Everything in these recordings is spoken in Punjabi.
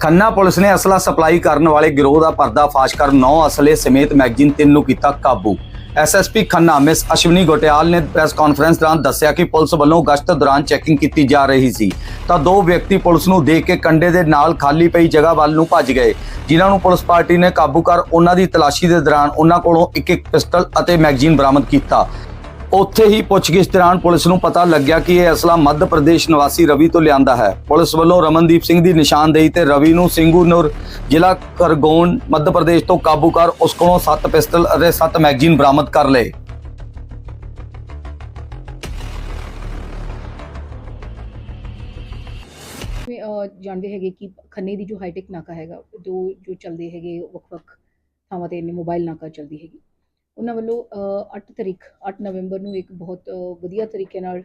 ਖੰਨਾ ਪੁਲਿਸ ਨੇ ਅਸਲਾ ਸਪਲਾਈ ਕਰਨ ਵਾਲੇ ਗਿਰੋਹ ਦਾ ਪਰਦਾਫਾਸ਼ ਕਰ 9 ਅਸਲੇ ਸਮੇਤ ਮੈਗਜ਼ੀਨ 3 ਨੂੰ ਕੀਤਾ ਕਾਬੂ। ਐਸਐਸਪੀ ਖੰਨਾ ਮਿਸ ਅਸ਼ਵਨੀ ਗੋਟਿਆਲ ਨੇ ਪ੍ਰੈਸ ਕਾਨਫਰੰਸ ਦੌਰਾਨ ਦੱਸਿਆ ਕਿ ਪੁਲਿਸ ਵੱਲੋਂ ਗਸ਼ਤ ਦੌਰਾਨ ਚੈਕਿੰਗ ਕੀਤੀ ਜਾ ਰਹੀ ਸੀ। ਤਾਂ ਦੋ ਵਿਅਕਤੀ ਪੁਲਿਸ ਨੂੰ ਦੇਖ ਕੇ ਕੰਡੇ ਦੇ ਨਾਲ ਖਾਲੀ ਪਈ ਜਗ੍ਹਾ ਵੱਲ ਨੂੰ ਭੱਜ ਗਏ, ਜਿਨ੍ਹਾਂ ਨੂੰ ਪੁਲਿਸ ਪਾਰਟੀ ਨੇ ਕਾਬੂ ਕਰ ਉਹਨਾਂ ਦੀ ਤਲਾਸ਼ੀ ਦੇ ਦੌਰਾਨ ਉਹਨਾਂ ਕੋਲੋਂ ਇੱਕ ਇੱਕ ਪਿਸਟਲ ਅਤੇ ਮੈਗਜ਼ੀਨ ਬਰਾਮਦ ਕੀਤਾ। ਉੱਥੇ ਹੀ ਪੁੱਛਗਿੱਛ ਦੌਰਾਨ ਪੁਲਿਸ ਨੂੰ ਪਤਾ ਲੱਗਿਆ ਕਿ ਇਹ ਅਸਲਾ ਮੱਧ ਪ੍ਰਦੇਸ਼ ਨਿਵਾਸੀ ਰਵੀ ਤੋਂ ਲਿਆਂਦਾ ਹੈ। ਪੁਲਿਸ ਵੱਲੋਂ ਰਮਨਦੀਪ ਸਿੰਘ ਦੀ ਨਿਸ਼ਾਨਦੇਹੀ ਤੇ ਰਵੀ ਨੂੰ ਸਿੰਘੂਨੁਰ ਜ਼ਿਲ੍ਹਾ ਖਰਗੋਨ ਮੱਧ ਪ੍ਰਦੇਸ਼ ਤੋਂ ਕਾਬੂ ਕਰ ਉਸ ਕੋਲੋਂ 7 ਪਿਸਟਲ ਅਤੇ 7 ਮੈਗਜ਼ੀਨ ਬਰਾਮਦ ਕਰ ਲਏ। ਜਿਵੇਂ ਅਹ, ਜਾਣਦੇ ਹੈਗੇ ਕਿ ਖੰਨੇ ਦੀ ਜੋ ਹਾਈਟੈਕ ਨਾਕਾ ਹੈਗਾ ਜੋ ਜੋ ਚੱਲਦੇ ਹੈਗੇ ਵੱਖ-ਵੱਖ ਥਾਵਾਂ ਤੇ ਨੇ ਮੋਬਾਈਲ ਨਾਕਾ ਚੱਲਦੀ ਹੈਗੀ। ਉਹਨਾਂ ਵੱਲੋਂ ਅਹ, 8 ਤਰੀਕ 8 ਨਵੰਬਰ ਨੂੰ ਇੱਕ ਬਹੁਤ ਵਧੀਆ ਤਰੀਕੇ ਨਾਲ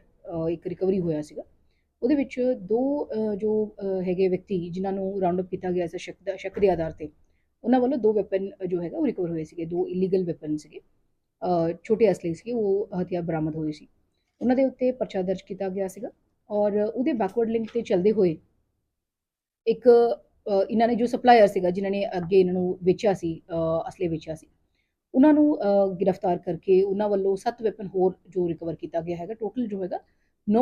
ਇੱਕ ਰਿਕਵਰੀ ਹੋਇਆ ਸੀਗਾ। ਉਹਦੇ ਵਿੱਚ ਦੋ ਜੋ ਹੈਗੇ ਵਿਅਕਤੀ ਜਿਨ੍ਹਾਂ ਨੂੰ ਰਾਉਂਡ ਅਪ ਕੀਤਾ ਗਿਆ ਸੀ ਸ਼ੱਕ ਦਾ ਸ਼ੱਕ ਦੇ ਆਧਾਰ ਤੇ ਉਹਨਾਂ ਵੱਲੋਂ ਦੋ ਵੈਪਨ ਜੋ ਹੈਗਾ ਉਹ ਰਿਕਵਰ ਹੋਏ ਸੀਗੇ। ਦੋ ਇਲੀਗਲ ਵੈਪਨ ਸੀਗੇ। ਛੋਟੇ ਅਸਲੇ ਸੀਗੇ ਉਹ ਹਥਿਆਰ ਬਰਾਮਦ ਹੋਏ ਸੀ। ਉਹਨਾਂ ਦੇ ਉੱਤੇ ਪਰਚਾ ਦਰਜ ਕੀਤਾ ਗਿਆ ਸੀਗਾ ਔਰ ਉਹਦੇ ਬੈਕਵਰਡ ਲਿੰਕ ਤੇ ਚੱਲਦੇ ਹੋਏ ਇੱਕ ਇਹਨਾਂ ਨੇ ਜੋ ਸਪਲਾਇਰ ਸੀਗਾ ਜਿਨ੍ਹਾਂ ਨੇ ਅੱਗੇ ਇਹਨਾਂ ਨੂੰ ਵੇਚਿਆ ਸੀ ਅਸਲੇ ਵੇਚਿਆ ਸੀ ਉਹਨਾਂ ਨੂੰ ਗ੍ਰਿਫਤਾਰ ਕਰਕੇ ਉਹਨਾਂ ਵੱਲੋਂ 7 ਵੈਪਨ ਹੋਰ ਜੋ ਰਿਕਵਰ ਕੀਤਾ ਗਿਆ ਹੈਗਾ ਟੋਟਲ ਜੋ ਹੈਗਾ 9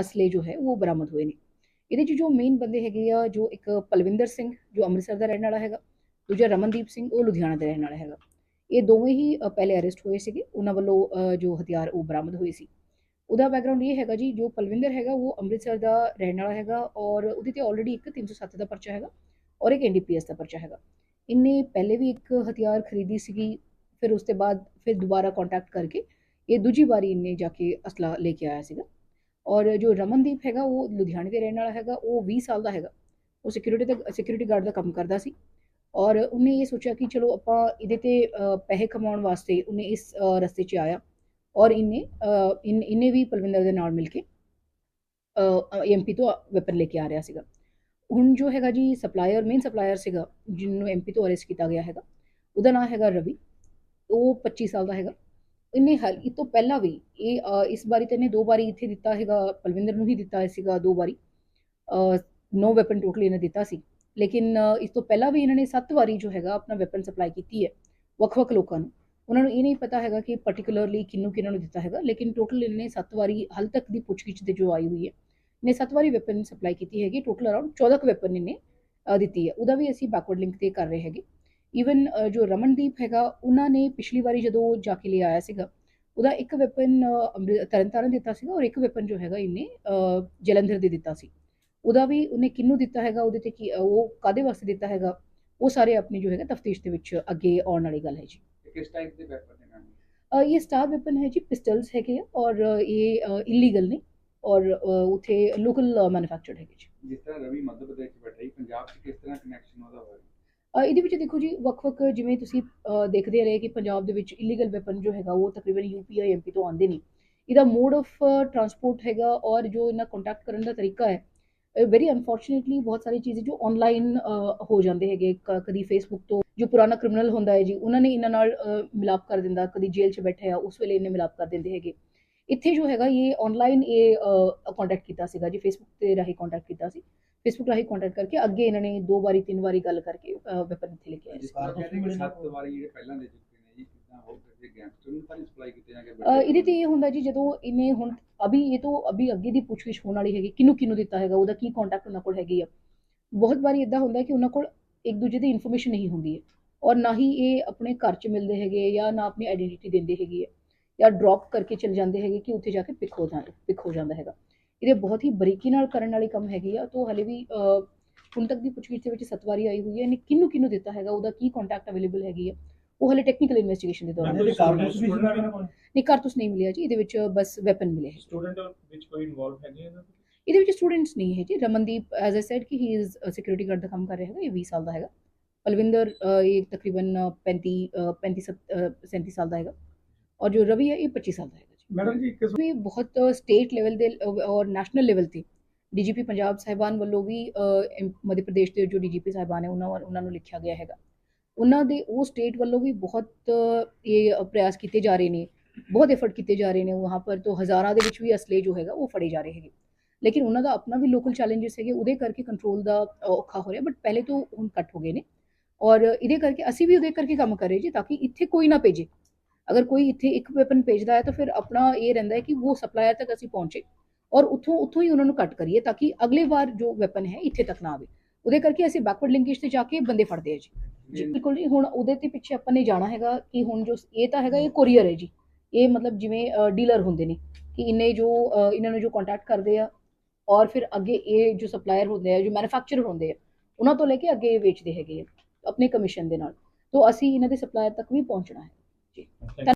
ਅਸਲੇ ਜੋ ਹੈ, ਉਹ ਬਰਾਮਦ ਹੋਏ ਨੇ। ਇਹਦੇ 'ਚ ਜੋ ਮੇਨ ਬੰਦੇ ਹੈਗੇ ਆ, ਜੋ ਇੱਕ ਪਲਵਿੰਦਰ ਸਿੰਘ, ਜੋ ਅੰਮ੍ਰਿਤਸਰ ਦਾ ਰਹਿਣ ਵਾਲਾ ਹੈਗਾ, ਦੂਜਾ ਰਮਨਦੀਪ ਸਿੰਘ, ਉਹ ਲੁਧਿਆਣਾ ਦਾ ਰਹਿਣ ਵਾਲਾ ਹੈਗਾ। ਇਹ ਦੋਵੇਂ ਹੀ ਪਹਿਲੇ ਅਰੈਸਟ ਹੋਏ ਸੀਗੇ, ਉਹਨਾਂ ਵੱਲੋਂ ਜੋ ਹਥਿਆਰ ਉਹ ਬਰਾਮਦ ਹੋਏ ਸੀ। ਉਹਦਾ ਬੈਕਗ੍ਰਾਉਂਡ ਇਹ ਹੈਗਾ ਜੀ, ਜੋ ਪਲਵਿੰਦਰ ਹੈਗਾ, ਉਹ ਅੰਮ੍ਰਿਤਸਰ ਦਾ ਰਹਿਣ ਵਾਲਾ ਹੈਗਾ ਔਰ ਉਹਦੇ ਤੇ ਆਲਰੇਡੀ ਇੱਕ 307 ਦਾ ਪਰਚਾ ਹੈਗਾ ਔਰ ਇੱਕ ਐਨਡੀਪੀਐਸ ਦਾ ਪਰਚਾ ਹੈਗਾ। ਇਹਨੇ ਪਹਿਲੇ ਵੀ ਇੱਕ ਹਥਿਆਰ ਖਰੀਦੀ ਸੀਗੀ ਫਿਰ ਉਸ ਤੋਂ ਬਾਅਦ ਫਿਰ ਦੁਬਾਰਾ ਕੰਟੈਕਟ ਕਰਕੇ ਇਹ ਦੂਜੀ ਵਾਰੀ ਇਹਨੇ ਜਾ ਕੇ ਅਸਲਾ ਲੈ ਕੇ ਆਇਆ ਸੀਗਾ ਔਰ ਜੋ ਰਮਨਦੀਪ ਹੈਗਾ ਉਹ ਲੁਧਿਆਣੇ ਦੇ ਰਹਿਣ ਵਾਲਾ ਹੈਗਾ ਉਹ 20 ਸਾਲ ਦਾ ਹੈਗਾ ਉਹ ਸਿਕਿਉਰਿਟੀ ਦਾ ਸਿਕਿਉਰਿਟੀ ਗਾਰਡ ਦਾ ਕੰਮ ਕਰਦਾ ਸੀ ਔਰ ਉਹਨੇ ਇਹ ਸੋਚਿਆ ਕਿ ਚਲੋ ਆਪਾਂ ਇਹਦੇ ਤੇ ਪੈਸੇ ਕਮਾਉਣ ਵਾਸਤੇ ਉਹਨੇ ਇਸ ਰਸਤੇ 'ਚ ਆਇਆ ਔਰ ਇਹਨੇ ਇਹਨੇ ਵੀ ਪਲਵਿੰਦਰ ਦੇ ਨਾਲ ਮਿਲ ਕੇ ਐਮਪੀ ਤੋਂ ਵੈਪਨ ਲੈ ਕੇ ਆ ਰਿਹਾ ਸੀਗਾ ਹੁਣ ਜੋ ਹੈਗਾ ਜੀ ਸਪਲਾਇਰ ਮੇਨ ਸਪਲਾਇਰ ਸੀਗਾ ਜਿਹਨੂੰ ਐਮਪੀ ਤੋਂ ਅਰੈਸਟ ਕੀਤਾ ਗਿਆ ਹੈਗਾ ਉਹਦਾ ਨਾਮ ਹੈਗਾ ਰਵੀ ਉਹ 25 ਸਾਲ ਦਾ ਹੈਗਾ। ਇਹਨੇ ਹਾਲ ਇਹ ਤੋਂ ਪਹਿਲਾਂ ਵੀ ਇਹ ਇਸ ਵਾਰੀ ਤੇ ਇਹਨੇ ਦੋ ਵਾਰੀ ਇੱਥੇ ਦਿੱਤਾ ਹੈਗਾ ਪਲਵਿੰਦਰ ਨੂੰ ਹੀ ਦਿੱਤਾ ਸੀਗਾ ਦੋ ਵਾਰੀ। ਨੋ ਵੈਪਨ ਟੋਟਲੀ ਇਹਨੇ ਦਿੱਤਾ ਸੀ। ਲੇਕਿਨ ਇਸ ਤੋਂ ਪਹਿਲਾਂ ਵੀ ਇਹਨਾਂ ਨੇ ਸੱਤ ਵਾਰੀ ਜੋ ਹੈਗਾ ਆਪਣਾ ਵੈਪਨ ਸਪਲਾਈ ਕੀਤੀ ਹੈ, ਵੱਖ-ਵੱਖ ਲੋਕਾਂ ਨੂੰ। ਉਹਨਾਂ ਨੂੰ ਇਹ ਨਹੀਂ ਪਤਾ ਹੈਗਾ ਕਿ ਪਾਰਟਿਕੂਲਰਲੀ ਕਿਹਨੂੰ ਕਿਹਨਾਂ ਨੂੰ ਦਿੱਤਾ ਹੈਗਾ, ਲੇਕਿਨ ਟੋਟਲ ਇਹਨੇ ਸੱਤ ਵਾਰੀ ਹਾਲ ਤੱਕ ਦੀ ਪੁੱਛਗਿੱਛ ਤੇ ਜੋ ਆਈ ਹੋਈ ਹੈ ਨੇ ਸੱਤ ਵਾਰੀ ਵੈਪਨ ਸਪਲਾਈ ਕੀਤੀ ਹੈਗੀ। ਟੋਟਲ ਅਰਾਊਂਡ 14 ਕੁ ਵੈਪਨ ਇਹਨੇ ਦਿੱਤੀ ਹੈ। ਉਹਦਾ ਵੀ ਅਸੀਂ ਬੈਕਵਰਡ ਲਿੰਕ ਤੇ ਕਰ ਰਹੇ ਹੈਗੇ। ਈਵਨ ਜੋ ਰਮਨਦੀਪ ਹੈਗਾ ਉਹਨਾਂ ਨੇ ਪਿਛਲੀ ਵਾਰੀ ਜਦੋਂ ਜਾ ਕੇ ਲਿਆ ਆਇਆ ਸੀਗਾ ਉਹਦਾ ਇੱਕ ਵੈਪਨ ਤਰਨਤਾਰਨ ਦਿੱਤਾ ਸੀਗਾ ਔਰ ਇੱਕ ਵੈਪਨ ਜੋ ਹੈਗਾ ਇਹਨੇ ਜਲੰਧਰ ਦੇ ਦਿੱਤਾ ਸੀ। ਉਹਦਾ ਵੀ ਉਹਨੇ ਕਿਹਨੂੰ ਦਿੱਤਾ ਹੈਗਾ ਉਹਦੇ ਤੇ ਕੀ ਉਹ ਕਾਦੇ ਵਾਸਤੇ ਦਿੱਤਾ ਹੈਗਾ ਉਹ ਸਾਰੇ ਆਪਣੀ ਜੋ ਹੈਗਾ ਤਫਤੀਸ਼ ਦੇ ਵਿੱਚ ਅੱਗੇ ਆਉਣ ਵਾਲੀ ਗੱਲ ਹੈ ਜੀ। ਕਿਸ ਟਾਈਪ ਦੇ ਵੈਪਨ ਨੇ ਮੈਮ? ਇਹ ਸਟਾਰ ਵੈਪਨ ਹੈ ਜੀ ਪਿਸਟਲਸ ਹੈਗੇ ਔਰ ਇਹ ਇਲੀਗਲ ਨੇ ਔਰ ਉਥੇ ਲੋਕਲ ਮੈਨੂਫੈਕਚਰਡ ਹੈਗੇ ਜੀ। ਜਿਸ ਤਰ੍ਹਾਂ ਰਵੀ ਮੱਧ ਪ੍ਰਦੇਸ਼ ਬੈਠਾ ਹੀ ਪੰਜਾਬ ਚ ਕਿਸ ਤਰ੍ਹਾਂ ਕਨੈਕਸ਼ਨ ਉਹਦਾ ਹੋਇਆ? ਇਹਦੇ ਵਿੱਚ ਦੇਖੋ ਜੀ, ਵੱਖ-ਵੱਖ ਜਿਵੇਂ ਤੁਸੀਂ ਦੇਖਦੇ ਰਹੇ ਕਿ ਪੰਜਾਬ ਦੇ ਵਿੱਚ ਇਲੀਗਲ ਵੈਪਨ ਜੋ ਹੈਗਾ, ਉਹ ਤਕਰੀਬਨ ਯੂਪੀ ਜਾਂ ਐਮਪੀ ਤੋਂ ਆਉਂਦੇ ਨਹੀਂ। ਇਹਦਾ ਮੋਡ ਆਫ ਟਰਾਂਸਪੋਰਟ ਹੈਗਾ ਔਰ ਜੋ ਇਹਨਾਂ ਕੰਟੈਕਟ ਕਰਨ ਦਾ ਤਰੀਕਾ ਹੈ ਵੈਰੀ ਅਨਫੋਰਚੂਨੇਟਲੀ ਬਹੁਤ ਸਾਰੀ ਚੀਜ਼ਾਂ ਜੋ ਆਨਲਾਈਨ ਹੋ ਜਾਂਦੇ ਹੈਗੇ। ਕ- ਕਦੀ ਫੇਸਬੁੱਕ ਤੋਂ ਜੋ ਪੁਰਾਣਾ ਕ੍ਰਿਮੀਨਲ ਹੁੰਦਾ ਹੈ ਜੀ, ਉਹਨਾਂ ਨੇ ਇਹਨਾਂ ਨਾਲ ਮਿਲਾਪ ਕਰ ਦਿੰਦਾ, ਕਦੀ ਜੇਲ੍ਹ 'ਚ ਬੈਠੇ ਆ, ਉਸ ਵੇਲੇ ਇਹਨੇ ਮਿਲਾਪ ਕਰ ਦਿੰਦੇ ਹੈਗੇ। ਇੱਥੇ ਜੋ ਹੈਗਾ ਇਹ ਆਨਲਾਈਨ ਇਹ ਕੰਟੈਕਟ ਕੀਤਾ ਸੀਗਾ ਜੀ ਫੇਸਬੁੱਕ ਤੇ ਰਾਹੀਂ ਕੰਟੈਕਟ ਕੀਤਾ ਸੀ। ਫੇਸਬੁੱਕ ਰਾਹੀਂ ਕੰਟੈਕਟ ਕਰਕੇ ਅੱਗੇ ਇਹਨਾਂ ਨੇ ਦੋ ਵਾਰੀ ਤਿੰਨ ਵਾਰੀ ਗੱਲ ਕਰਕੇ ਵੈਪਨ ਇੱਥੇ ਲੈ ਕੇ ਆਏ ਸੀ। ਕਿ ਸੱਤ ਵਾਰੀ ਜਿਹੜੇ ਪਹਿਲਾਂ ਦੇ ਚੁੱਕੇ ਨੇ ਜੀ ਕਿਦਾਂ ਹੋ ਸਕਦੇ ਗੈਂਗਸਟਰ ਨੂੰ ਤਾਂ ਸਪਲਾਈ ਕੀਤੇ ਜਾਣਗੇ ਇਹਦੇ ਤੇ ਇਹ ਹੁੰਦਾ ਜੀ ਜਦੋਂ ਇਹਨੇ ਹੁਣ ਅਭੀ ਇਹ ਤੋਂ ਅਭੀ ਅੱਗੇ ਦੀ ਪੁੱਛਗਿੱਛ ਹੋਣ ਵਾਲੀ ਹੈਗੀ ਕਿਹਨੂੰ ਕਿਹਨੂੰ ਦਿੱਤਾ ਹੈਗਾ ਉਹਦਾ ਕੀ ਕੰਟੈਕਟ ਉਹਨਾਂ ਕੋਲ ਹੈਗੀ ਆ। ਬਹੁਤ ਵਾਰੀ ਇਦਾਂ ਹੁੰਦਾ ਕਿ ਉਹਨਾਂ ਕੋਲ ਇੱਕ ਦੂਜੇ ਦੀ ਇਨਫੋਰਮੇਸ਼ਨ ਨਹੀਂ ਹੁੰਦੀ ਹੈ। ਔਰ ਨਾ ਹੀ ਇਹ ਆਪਣੇ ਘਰ 'ਚ ਮਿਲਦੇ ਹੈਗੇ ਜਾਂ ਨਾ ਆਪਣੀ ਆਇਡੈਂਟੀਟੀ ਦਿੰਦੇ ਹੈਗੇ ਹੈ ਜਾਂ ਡ੍ਰੌਪ ਕਰਕੇ ਚਲੇ ਜਾਂਦੇ ਹੈਗੇ ਕਿ ਉੱਥੇ ਜਾ ਕੇ ਪਿਕ ਹੋ ਜਾਂਦਾ ਪਿਕ ਹੋ ਜਾਂਦਾ ਹੈਗਾ। ਇਹਦੇ ਬਹੁਤ ਹੀ ਬਰੀਕੀ ਨਾਲ ਕਰਨ ਵਾਲੀ ਕੰਮ ਹੈਗੀ ਆ। ਤੋਂ ਹਲੇ ਵੀ ਹੁਣ ਤੱਕ ਦੀ ਪੁੱਛਗਿੱਛ ਦੇ ਵਿੱਚ ਸੱਤ ਵਾਰੀ ਆਈ ਹੋਈ ਹੈ। ਇਹਨੇ ਕਿਹਨੂੰ ਕਿਹਨੂੰ ਦਿੱਤਾ ਹੈਗਾ? ਉਹਦਾ ਕੀ ਕੰਟੈਕਟ ਅਵੇਲੇਬਲ ਹੈਗੀ ਆ? ਉਹ ਹਲੇ ਟੈਕਨੀਕਲ ਇਨਵੈਸਟੀਗੇਸ਼ਨ ਦੇ ਦੌਰਾਨ ਇਹਦੇ ਕਾਰਤੂਸ ਵੀ ਨਹੀਂ ਕਾਰਤੂਸ ਨਹੀਂ ਮਿਲਿਆ ਜੀ। ਇਹਦੇ ਵਿੱਚ ਬਸ ਵੈਪਨ ਮਿਲੇ ਹੈ ਸਟੂਡੈਂਟ ਵਿੱਚ ਕੋਈ ਇਨਵੋਲਵ ਹੈਗੇ? ਇਹਦੇ ਵਿੱਚ? ਸਟੂਡੈਂਟਸ ਨਹੀਂ ਹੈ ਜੀ। ਰਮਨਦੀਪ ਐਜ਼ ਆਈ ਸੈਡ ਕਿ ਹੀ ਇਜ਼ ਸਿਕਿਉਰਿਟੀ ਗਾਰਡ ਦਾ ਕੰਮ ਕਰ ਰਿਹਾ ਹੈਗਾ। ਇਹ 20 ਸਾਲ ਦਾ ਹੈਗਾ। ਪਲਵਿੰਦਰ ਇਹ ਤਕਰੀਬਨ ਅ, 35 ਅ, 35 ਸੱਤ- ਅ, 37 ਸਾਲ ਦਾ ਹੈਗਾ। ਔਰ ਜੋ ਰਵੀ ਹੈ ਇਹ 25 ਸਾਲ ਦਾ ਹੈਗਾ ਜੀ। ਮੈਡਮ ਜੀ ਇੱਕ ਵੀ ਬਹੁਤ ਸਟੇਟ ਲੈਵਲ ਦੇ ਔਰ ਨੈਸ਼ਨਲ ਲੈਵਲ ਤੇ ਡੀਜੀਪੀ ਪੰਜਾਬ ਸਾਹਿਬਾਨ ਵੱਲੋਂ ਵੀ ਮੱਧ ਪ੍ਰਦੇਸ਼ ਦੇ ਜੋ ਡੀਜੀਪੀ ਸਾਹਿਬਾਨ ਹੈ ਉਹਨਾਂ ਉਹਨਾਂ ਨੂੰ ਲਿਖਿਆ ਗਿਆ ਹੈਗਾ। ਉਹਨਾਂ ਦੇ ਉਹ ਸਟੇਟ ਵੱਲੋਂ ਵੀ ਬਹੁਤ ਇਹ ਪ੍ਰਯਾਸ ਕੀਤੇ ਜਾ ਰਹੇ ਨੇ। ਬਹੁਤ ਐਫਰਟ ਕੀਤੇ ਜਾ ਰਹੇ ਨੇ। ਵਹਾਂ ਪਰ ਤੋਂ ਹਜ਼ਾਰਾਂ ਦੇ ਵਿੱਚ ਵੀ ਅਸਲੇ ਜੋ ਹੈਗਾ ਉਹ ਫੜੇ ਜਾ ਰਹੇ ਹੈਗੇ। ਲੇਕਿਨ ਉਹਨਾਂ ਦਾ ਆਪਣਾ ਵੀ ਲੋਕਲ ਚੈਲੰਜਸ ਹੈਗੇ ਉਹਦੇ ਕਰਕੇ ਕੰਟਰੋਲ ਦਾ ਔਖਾ ਹੋ ਰਿਹਾ। ਬਟ ਪਹਿਲੇ ਤੋਂ ਹੁਣ ਕੱਟ ਹੋ ਗਏ ਨੇ। ਔਰ ਇਹਦੇ ਕਰਕੇ ਅਸੀਂ ਵੀ ਉਹਦੇ ਕਰਕੇ ਕੰਮ ਕਰ ਰਹੇ ਜੀ ਤਾਂ ਕਿ ਇੱਥੇ ਕੋਈ ਨਾ ਭੇਜੇ। ਅਗਰ ਕੋਈ ਇੱਥੇ ਇੱਕ ਵੈਪਨ ਭੇਜਦਾ ਹੈ ਤਾਂ ਫਿਰ ਆਪਣਾ ਇਹ ਰਹਿੰਦਾ ਹੈ ਕਿ ਉਹ ਸਪਲਾਇਰ ਤੱਕ ਅਸੀਂ ਪਹੁੰਚੇ ਔਰ ਉੱਥੋਂ ਉੱਥੋਂ ਹੀ ਉਹਨਾਂ ਨੂੰ ਕੱਟ ਕਰੀਏ ਤਾਂ ਕਿ ਅਗਲੇ ਵਾਰ ਜੋ ਵੈਪਨ ਹੈ ਇੱਥੇ ਤੱਕ ਨਾ ਆਵੇ। ਉਹਦੇ ਕਰਕੇ ਅਸੀਂ ਬੈਕਵਰਡ ਲਿੰਕੇਜ ਤੇ ਜਾ ਕੇ ਬੰਦੇ ਫੜਦੇ ਆ ਜੀ। ਬਿਲਕੁਲ ਜੀ ਹੁਣ ਉਹਦੇ ਤੇ ਪਿੱਛੇ ਆਪਾਂ ਨੇ ਜਾਣਾ ਹੈਗਾ ਕਿ ਹੁਣ ਜੋ ਇਹ ਤਾਂ ਹੈਗਾ ਇਹ ਕੋਰੀਅਰ ਹੈ ਜੀ। ਇਹ ਮਤਲਬ ਜਿਵੇਂ ਡੀਲਰ ਹੁੰਦੇ ਨੇ ਕਿ ਇਹਨੇ ਜੋ ਇਹਨਾਂ ਨੂੰ ਜੋ ਕੰਟੈਕਟ ਕਰਦੇ ਆ ਔਰ ਫਿਰ ਅੱਗੇ ਇਹ ਜੋ ਸਪਲਾਇਰ ਹੁੰਦੇ ਆ ਜੋ ਮੈਨੂਫੈਕਚਰਰ ਹੁੰਦੇ ਆ ਉਹਨਾਂ ਤੋਂ ਲੈ ਕੇ ਅੱਗੇ ਇਹ ਵੇਚਦੇ ਹੈਗੇ ਆ ਆਪਣੇ ਕਮਿਸ਼ਨ ਦੇ ਨਾਲ। ਤੋਂ ਅਸੀਂ ਇਹਨਾਂ ਦੇ ਸਪਲਾਇਰ ਤੱਕ ਵੀ ਪਹੁੰਚਣਾ ਹੈ। Tá